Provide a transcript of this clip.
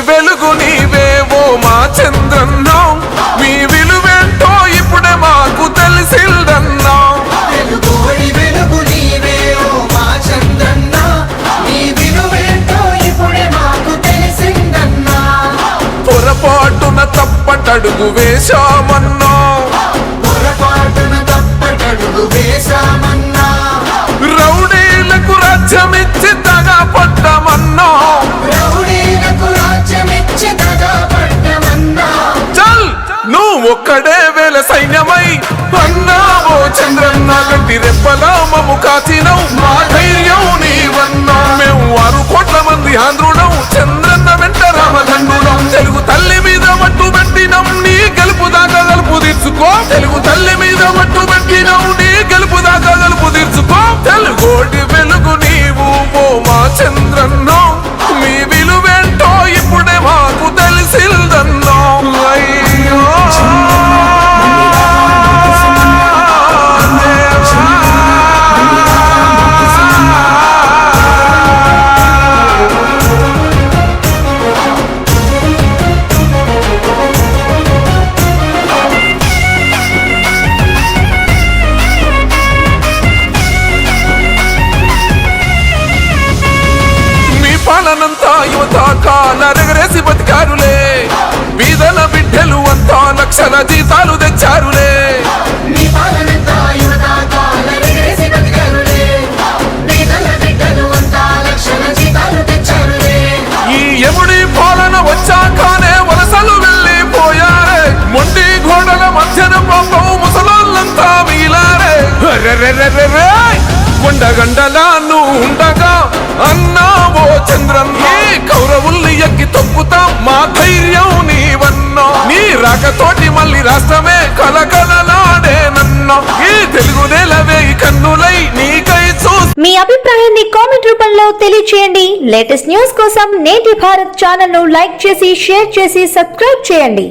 వెలుగు నీవేవో మా చంద్రన్నా. మీ విలువేంటో ఇప్పుడే మాకు తెలిసిందన్నా. పొరపాటున తప్పటడుగు వేశామన్నా. పొరపాటున తప్పటడుగు వేశామన్నా. ఒక్కడే వేల సైన్యమై అన్నావో చంద్రన్న గట్టి రెప్పలా మము కాచినవు. మా ధైర్యం నీవన్నా. మేము ఆరు కోట్ల మంది ఆంధ్రుడం చంద్రన్న వెంట రామదండులం. తెలుగు తల్లి మీద మట్టు పెట్టినం. నీ గెలుపు దాకా గలుపు తీర్చుకో. తెలుగు తల్లి మీద మట్టు పెట్టినం. నీ గెలుపు దాకా గలుపు తీర్చుకో. తెలుగోటి వెలుగు నీవు ఓ మా చంద్రన్న. మీ పాలనంతా యువత కాలరెగరేసి బతికారులే. బీదల బిడ్డలు అంతా లక్షల జీతాలు తెచ్చారులే. ఈ యముడి పాలన వచ్చాకనే వలసలు వెళ్ళిపోయారే. మొండి గోడల మధ్యన పాపం ముసలోళ్ళంతా మిగిలారే! కొండగండలా నువ్వు ఉండగా ధైర్యం నీవన్నో. నీ రాకతోటి మళ్ళీ రాష్ట్రమే కలకలలాడేనన్నా ఈ తెలుగు నేలవే కన్నులై నీకై చూ మీ అభిప్రాయాన్ని కామెంట్ రూపంలో తెలియచేయండి. లేటెస్ట్ న్యూస్ కోసం నేటి భారత్ ఛానల్ను లైక్ చేసి షేర్ చేసి సబ్స్క్రైబ్ చేయండి.